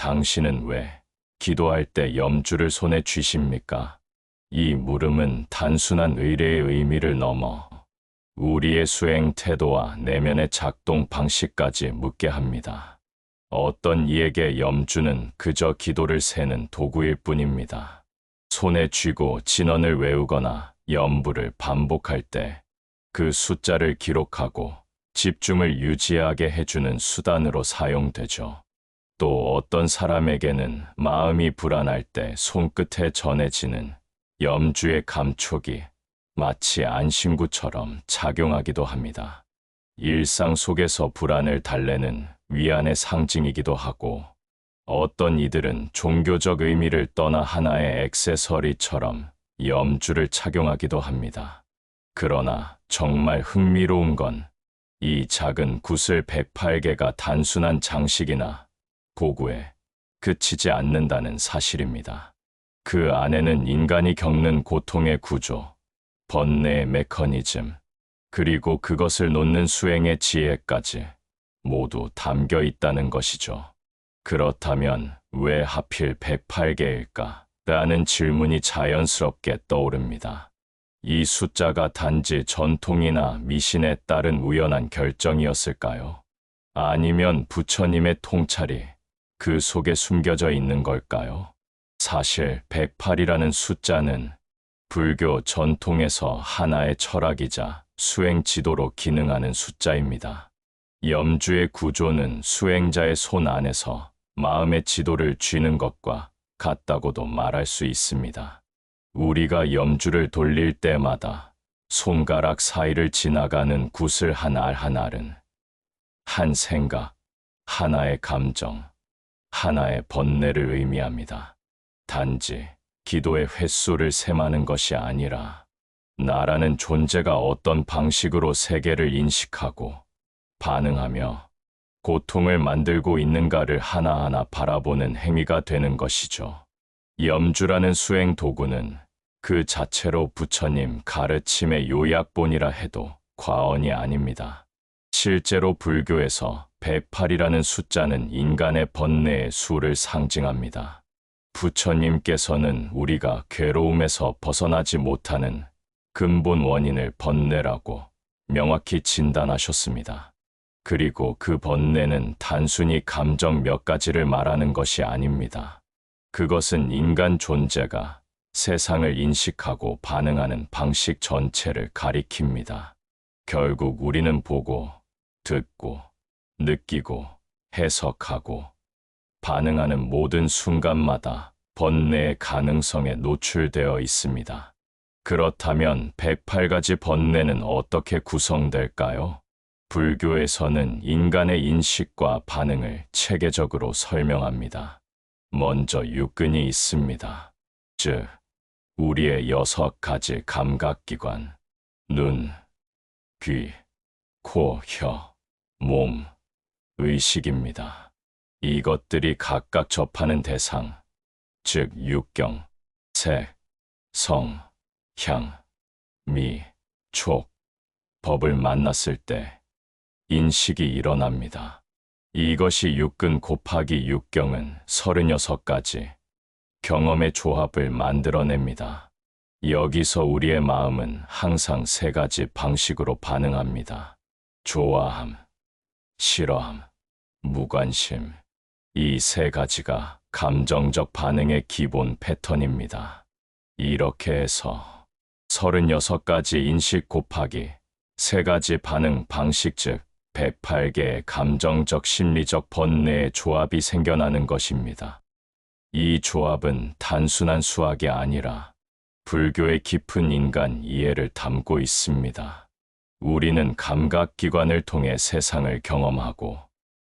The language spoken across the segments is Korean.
당신은 왜 기도할 때 염주를 손에 쥐십니까? 이 물음은 단순한 의례의 의미를 넘어 우리의 수행 태도와 내면의 작동 방식까지 묻게 합니다. 어떤 이에게 염주는 그저 기도를 세는 도구일 뿐입니다. 손에 쥐고 진언을 외우거나 염부를 반복할 때 그 숫자를 기록하고 집중을 유지하게 해주는 수단으로 사용되죠. 또 어떤 사람에게는 마음이 불안할 때 손끝에 전해지는 염주의 감촉이 마치 안심구처럼 작용하기도 합니다. 일상 속에서 불안을 달래는 위안의 상징이기도 하고 어떤 이들은 종교적 의미를 떠나 하나의 액세서리처럼 염주를 착용하기도 합니다. 그러나 정말 흥미로운 건 이 작은 구슬 108개가 단순한 장식이나 고구에 그치지 않는다는 사실입니다. 그 안에는 인간이 겪는 고통의 구조, 번뇌의 메커니즘, 그리고 그것을 놓는 수행의 지혜까지 모두 담겨 있다는 것이죠. 그렇다면 왜 하필 108개일까? 라는 질문이 자연스럽게 떠오릅니다. 이 숫자가 단지 전통이나 미신에 따른 우연한 결정이었을까요? 아니면 부처님의 통찰이 그 속에 숨겨져 있는 걸까요? 사실 108이라는 숫자는 불교 전통에서 하나의 철학이자 수행 지도로 기능하는 숫자입니다. 염주의 구조는 수행자의 손 안에서 마음의 지도를 쥐는 것과 같다고도 말할 수 있습니다. 우리가 염주를 돌릴 때마다 손가락 사이를 지나가는 구슬 한 알 한 알은 한 생각, 하나의 감정, 하나의 번뇌를 의미합니다. 단지 기도의 횟수를 셈하는 것이 아니라 나라는 존재가 어떤 방식으로 세계를 인식하고 반응하며 고통을 만들고 있는가를 하나하나 바라보는 행위가 되는 것이죠. 염주라는 수행 도구는 그 자체로 부처님 가르침의 요약본이라 해도 과언이 아닙니다. 실제로 불교에서 108이라는 숫자는 인간의 번뇌의 수를 상징합니다. 부처님께서는 우리가 괴로움에서 벗어나지 못하는 근본 원인을 번뇌라고 명확히 진단하셨습니다. 그리고 그 번뇌는 단순히 감정 몇 가지를 말하는 것이 아닙니다. 그것은 인간 존재가 세상을 인식하고 반응하는 방식 전체를 가리킵니다. 결국 우리는 보고, 듣고, 느끼고, 해석하고, 반응하는 모든 순간마다 번뇌의 가능성에 노출되어 있습니다. 그렇다면 108가지 번뇌는 어떻게 구성될까요? 불교에서는 인간의 인식과 반응을 체계적으로 설명합니다. 먼저 육근이 있습니다. 즉, 우리의 여섯 가지 감각기관, 눈, 귀, 코, 혀, 몸, 의식입니다. 이것들이 각각 접하는 대상, 즉 육경, 색, 성, 향, 미, 촉, 법을 만났을 때 인식이 일어납니다. 이것이 육근 곱하기 육경은 36가지 경험의 조합을 만들어냅니다. 여기서 우리의 마음은 항상 세 가지 방식으로 반응합니다. 좋아함, 싫어함, 무관심. 이 세 가지가 감정적 반응의 기본 패턴입니다. 이렇게 해서 36가지 인식 곱하기 세 가지 반응 방식 즉 108개의 감정적 심리적 번뇌의 조합이 생겨나는 것입니다. 이 조합은 단순한 수학이 아니라 불교의 깊은 인간 이해를 담고 있습니다. 우리는 감각기관을 통해 세상을 경험하고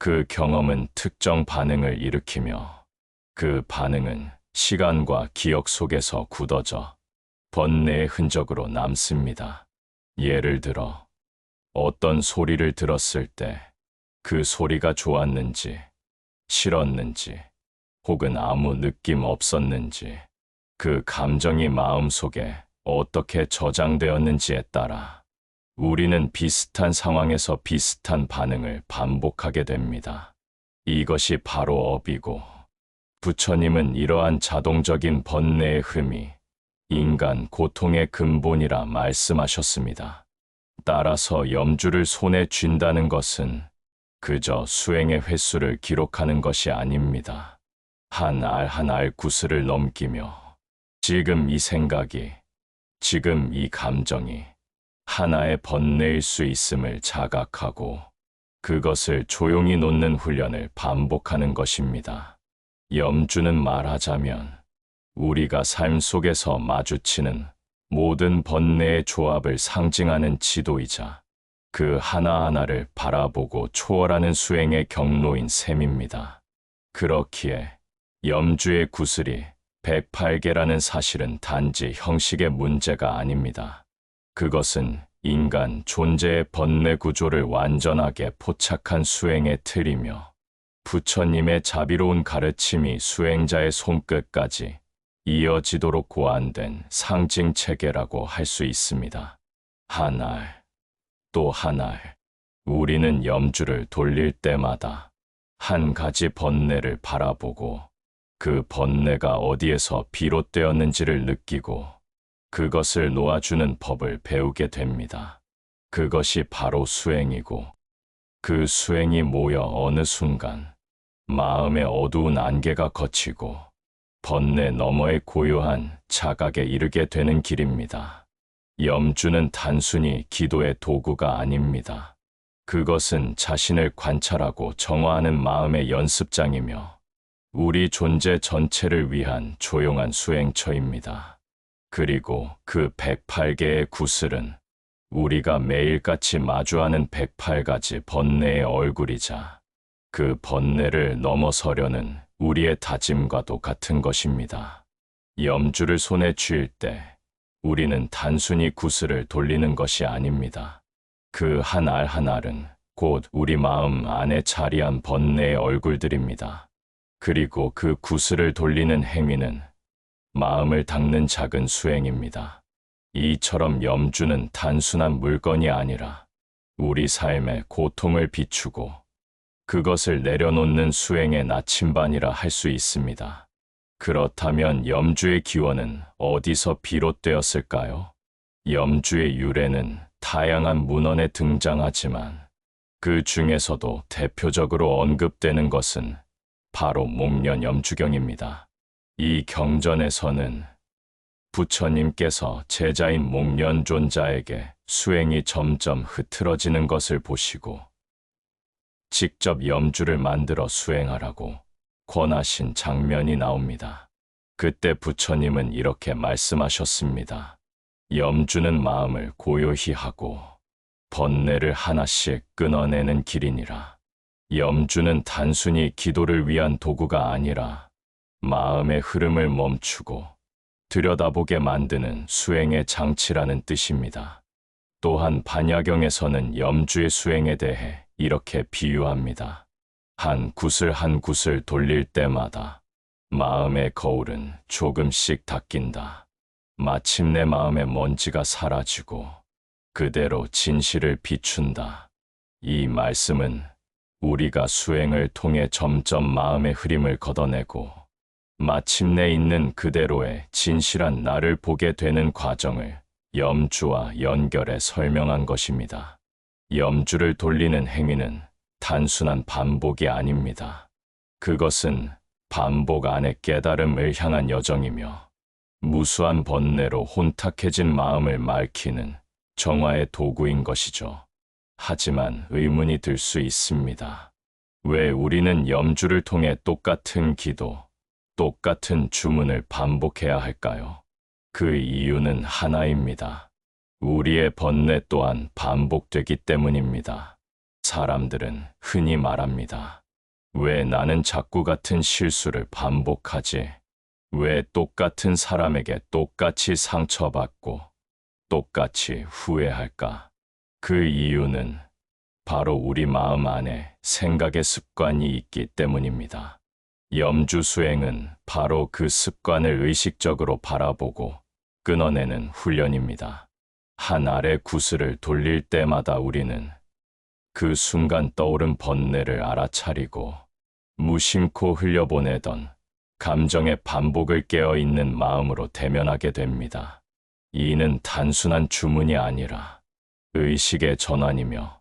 그 경험은 특정 반응을 일으키며 그 반응은 시간과 기억 속에서 굳어져 번뇌의 흔적으로 남습니다. 예를 들어 어떤 소리를 들었을 때 그 소리가 좋았는지, 싫었는지, 혹은 아무 느낌 없었는지, 그 감정이 마음속에 어떻게 저장되었는지에 따라 우리는 비슷한 상황에서 비슷한 반응을 반복하게 됩니다. 이것이 바로 업이고 부처님은 이러한 자동적인 번뇌의 흠이 인간 고통의 근본이라 말씀하셨습니다. 따라서 염주를 손에 쥔다는 것은 그저 수행의 횟수를 기록하는 것이 아닙니다. 한 알 한 알 구슬을 넘기며 지금 이 생각이, 지금 이 감정이 하나의 번뇌일 수 있음을 자각하고 그것을 조용히 놓는 훈련을 반복하는 것입니다. 염주는 말하자면 우리가 삶 속에서 마주치는 모든 번뇌의 조합을 상징하는 지도이자 그 하나하나를 바라보고 초월하는 수행의 경로인 셈입니다. 그렇기에 염주의 구슬이 108개라는 사실은 단지 형식의 문제가 아닙니다. 그것은 인간 존재의 번뇌 구조를 완전하게 포착한 수행의 틀이며 부처님의 자비로운 가르침이 수행자의 손끝까지 이어지도록 고안된 상징 체계라고 할 수 있습니다. 한 알, 또 한 알, 우리는 염주를 돌릴 때마다 한 가지 번뇌를 바라보고 그 번뇌가 어디에서 비롯되었는지를 느끼고 그것을 놓아주는 법을 배우게 됩니다. 그것이 바로 수행이고 그 수행이 모여 어느 순간 마음의 어두운 안개가 걷히고 번뇌 너머의 고요한 자각에 이르게 되는 길입니다. 염주는 단순히 기도의 도구가 아닙니다. 그것은 자신을 관찰하고 정화하는 마음의 연습장이며 우리 존재 전체를 위한 조용한 수행처입니다. 그리고 그 108개의 구슬은 우리가 매일같이 마주하는 108가지 번뇌의 얼굴이자 그 번뇌를 넘어서려는 우리의 다짐과도 같은 것입니다. 염주를 손에 쥘때 우리는 단순히 구슬을 돌리는 것이 아닙니다. 그 한 알 한 알은 곧 우리 마음 안에 자리한 번뇌의 얼굴들입니다. 그리고 그 구슬을 돌리는 행위는 마음을 닦는 작은 수행입니다. 이처럼 염주는 단순한 물건이 아니라 우리 삶의 고통을 비추고 그것을 내려놓는 수행의 나침반이라 할 수 있습니다. 그렇다면 염주의 기원은 어디서 비롯되었을까요? 염주의 유래는 다양한 문헌에 등장하지만 그 중에서도 대표적으로 언급되는 것은 바로 목련 염주경입니다. 이 경전에서는 부처님께서 제자인 목련존자에게 수행이 점점 흐트러지는 것을 보시고 직접 염주를 만들어 수행하라고 권하신 장면이 나옵니다. 그때 부처님은 이렇게 말씀하셨습니다. 염주는 마음을 고요히 하고 번뇌를 하나씩 끊어내는 길이니라. 염주는 단순히 기도를 위한 도구가 아니라 마음의 흐름을 멈추고 들여다보게 만드는 수행의 장치라는 뜻입니다. 또한 반야경에서는 염주의 수행에 대해 이렇게 비유합니다. 한 구슬 한 구슬 돌릴 때마다 마음의 거울은 조금씩 닦인다. 마침내 마음의 먼지가 사라지고 그대로 진실을 비춘다. 이 말씀은 우리가 수행을 통해 점점 마음의 흐림을 걷어내고 마침내 있는 그대로의 진실한 나를 보게 되는 과정을 염주와 연결해 설명한 것입니다. 염주를 돌리는 행위는 단순한 반복이 아닙니다. 그것은 반복 안의 깨달음을 향한 여정이며 무수한 번뇌로 혼탁해진 마음을 맑히는 정화의 도구인 것이죠. 하지만 의문이 들 수 있습니다. 왜 우리는 염주를 통해 똑같은 기도, 똑같은 주문을 반복해야 할까요? 그 이유는 하나입니다. 우리의 번뇌 또한 반복되기 때문입니다. 사람들은 흔히 말합니다. 왜 나는 자꾸 같은 실수를 반복하지? 왜 똑같은 사람에게 똑같이 상처받고 똑같이 후회할까? 그 이유는 바로 우리 마음 안에 생각의 습관이 있기 때문입니다. 염주 수행은 바로 그 습관을 의식적으로 바라보고 끊어내는 훈련입니다. 한 알의 구슬을 돌릴 때마다 우리는 그 순간 떠오른 번뇌를 알아차리고 무심코 흘려보내던 감정의 반복을 깨어 있는 마음으로 대면하게 됩니다. 이는 단순한 주문이 아니라 의식의 전환이며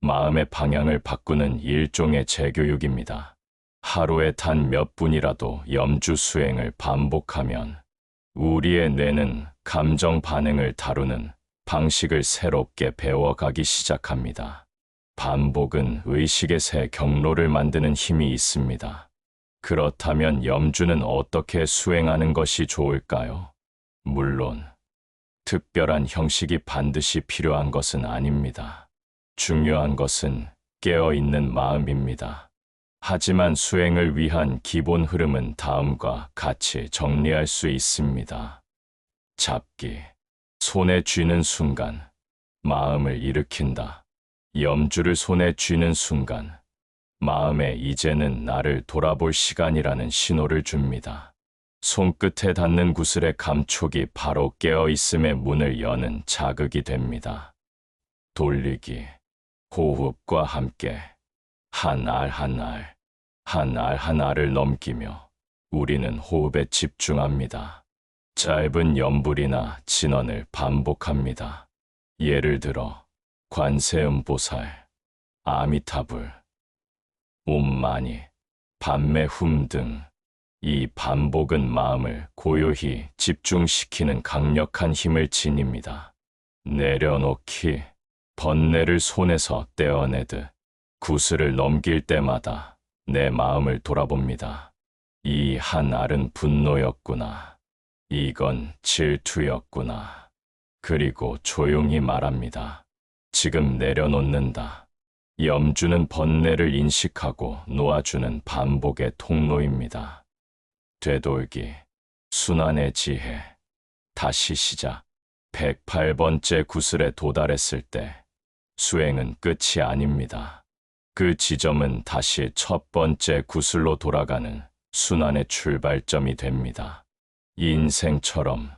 마음의 방향을 바꾸는 일종의 재교육입니다. 하루에 단 몇 분이라도 염주 수행을 반복하면 우리의 뇌는 감정 반응을 다루는 방식을 새롭게 배워가기 시작합니다. 반복은 의식의 새 경로를 만드는 힘이 있습니다. 그렇다면 염주는 어떻게 수행하는 것이 좋을까요? 물론, 특별한 형식이 반드시 필요한 것은 아닙니다. 중요한 것은 깨어있는 마음입니다. 하지만 수행을 위한 기본 흐름은 다음과 같이 정리할 수 있습니다. 잡기. 손에 쥐는 순간, 마음을 일으킨다. 염주를 손에 쥐는 순간, 마음에 이제는 나를 돌아볼 시간이라는 신호를 줍니다. 손끝에 닿는 구슬의 감촉이 바로 깨어 있음의 문을 여는 자극이 됩니다. 돌리기. 호흡과 함께 한 알 한 알, 한 알 한 알을 넘기며 우리는 호흡에 집중합니다. 짧은 염불이나 진언을 반복합니다. 예를 들어 관세음보살, 아미타불, 옴마니, 밤매훔 등 이 반복은 마음을 고요히 집중시키는 강력한 힘을 지닙니다. 내려놓기, 번뇌를 손에서 떼어내듯 구슬을 넘길 때마다 내 마음을 돌아봅니다. 이 한 알은 분노였구나. 이건 질투였구나. 그리고 조용히 말합니다. 지금 내려놓는다. 염주는 번뇌를 인식하고 놓아주는 반복의 통로입니다. 되돌기, 순환의 지혜, 다시 시작. 108번째 구슬에 도달했을 때 수행은 끝이 아닙니다. 그 지점은 다시 첫 번째 구슬로 돌아가는 순환의 출발점이 됩니다. 인생처럼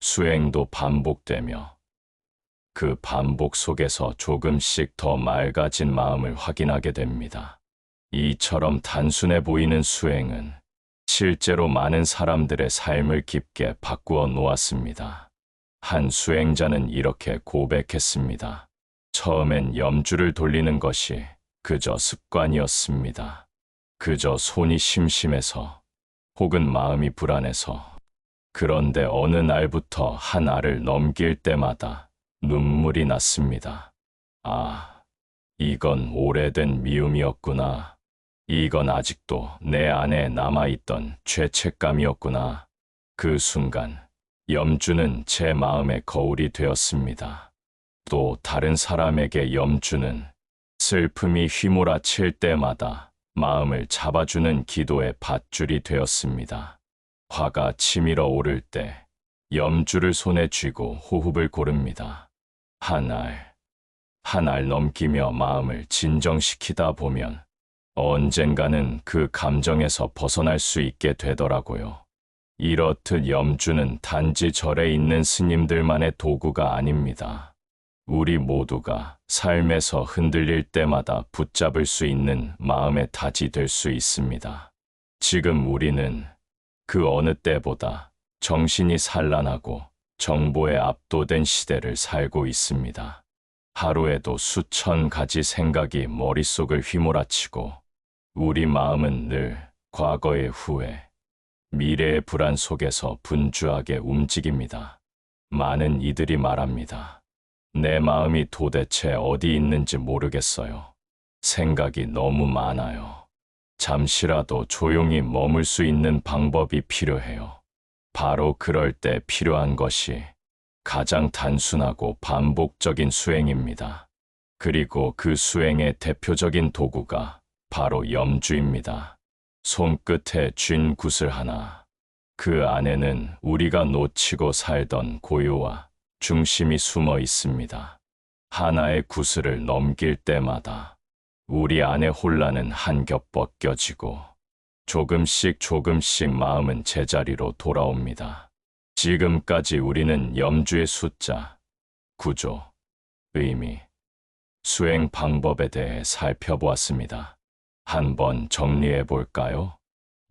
수행도 반복되며 그 반복 속에서 조금씩 더 맑아진 마음을 확인하게 됩니다. 이처럼 단순해 보이는 수행은 실제로 많은 사람들의 삶을 깊게 바꾸어 놓았습니다. 한 수행자는 이렇게 고백했습니다. 처음엔 염주를 돌리는 것이 그저 습관이었습니다. 그저 손이 심심해서 혹은 마음이 불안해서 그런데 어느 날부터 한 알을 넘길 때마다 눈물이 났습니다. 아, 이건 오래된 미움이었구나. 이건 아직도 내 안에 남아있던 죄책감이었구나. 그 순간 염주는 제 마음의 거울이 되었습니다. 또 다른 사람에게 염주는 슬픔이 휘몰아칠 때마다 마음을 잡아주는 기도의 밧줄이 되었습니다. 화가 치밀어 오를 때 염주를 손에 쥐고 호흡을 고릅니다. 한 알, 한 알 넘기며 마음을 진정시키다 보면 언젠가는 그 감정에서 벗어날 수 있게 되더라고요. 이렇듯 염주는 단지 절에 있는 스님들만의 도구가 아닙니다. 우리 모두가 삶에서 흔들릴 때마다 붙잡을 수 있는 마음의 탓이 될수 있습니다. 지금 우리는 그 어느 때보다 정신이 산란하고 정보에 압도된 시대를 살고 있습니다. 하루에도 수천 가지 생각이 머릿속을 휘몰아치고 우리 마음은 늘 과거의 후회, 미래의 불안 속에서 분주하게 움직입니다. 많은 이들이 말합니다. 내 마음이 도대체 어디 있는지 모르겠어요. 생각이 너무 많아요. 잠시라도 조용히 머물 수 있는 방법이 필요해요. 바로 그럴 때 필요한 것이 가장 단순하고 반복적인 수행입니다. 그리고 그 수행의 대표적인 도구가 바로 염주입니다. 손끝에 쥔 구슬 하나. 그 안에는 우리가 놓치고 살던 고요와 중심이 숨어 있습니다. 하나의 구슬을 넘길 때마다 우리 안의 혼란은 한겹 벗겨지고 조금씩 조금씩 마음은 제자리로 돌아옵니다. 지금까지 우리는 염주의 숫자, 구조, 의미, 수행 방법에 대해 살펴보았습니다. 한번 정리해 볼까요?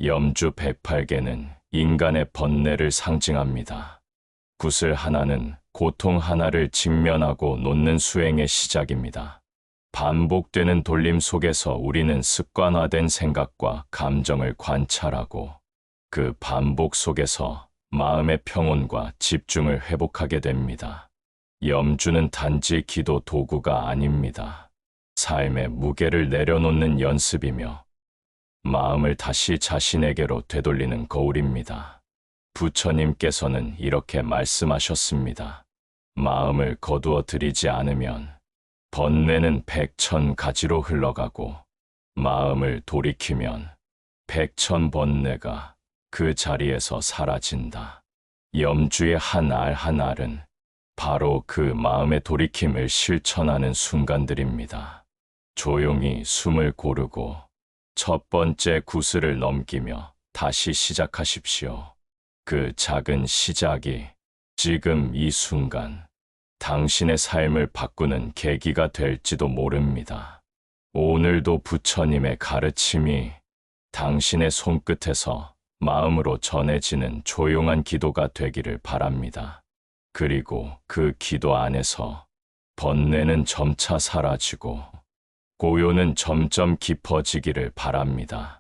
염주 108개는 인간의 번뇌를 상징합니다. 구슬 하나는 고통 하나를 직면하고 놓는 수행의 시작입니다. 반복되는 돌림 속에서 우리는 습관화된 생각과 감정을 관찰하고 그 반복 속에서 마음의 평온과 집중을 회복하게 됩니다. 염주는 단지 기도 도구가 아닙니다. 삶의 무게를 내려놓는 연습이며 마음을 다시 자신에게로 되돌리는 거울입니다. 부처님께서는 이렇게 말씀하셨습니다. 마음을 거두어 들이지 않으면 번뇌는 백천 가지로 흘러가고 마음을 돌이키면 백천 번뇌가 그 자리에서 사라진다. 염주의 한 알 한 알은 바로 그 마음의 돌이킴을 실천하는 순간들입니다. 조용히 숨을 고르고 첫 번째 구슬을 넘기며 다시 시작하십시오. 그 작은 시작이 지금 이 순간 당신의 삶을 바꾸는 계기가 될지도 모릅니다. 오늘도 부처님의 가르침이 당신의 손끝에서 마음으로 전해지는 조용한 기도가 되기를 바랍니다. 그리고 그 기도 안에서 번뇌는 점차 사라지고 고요는 점점 깊어지기를 바랍니다.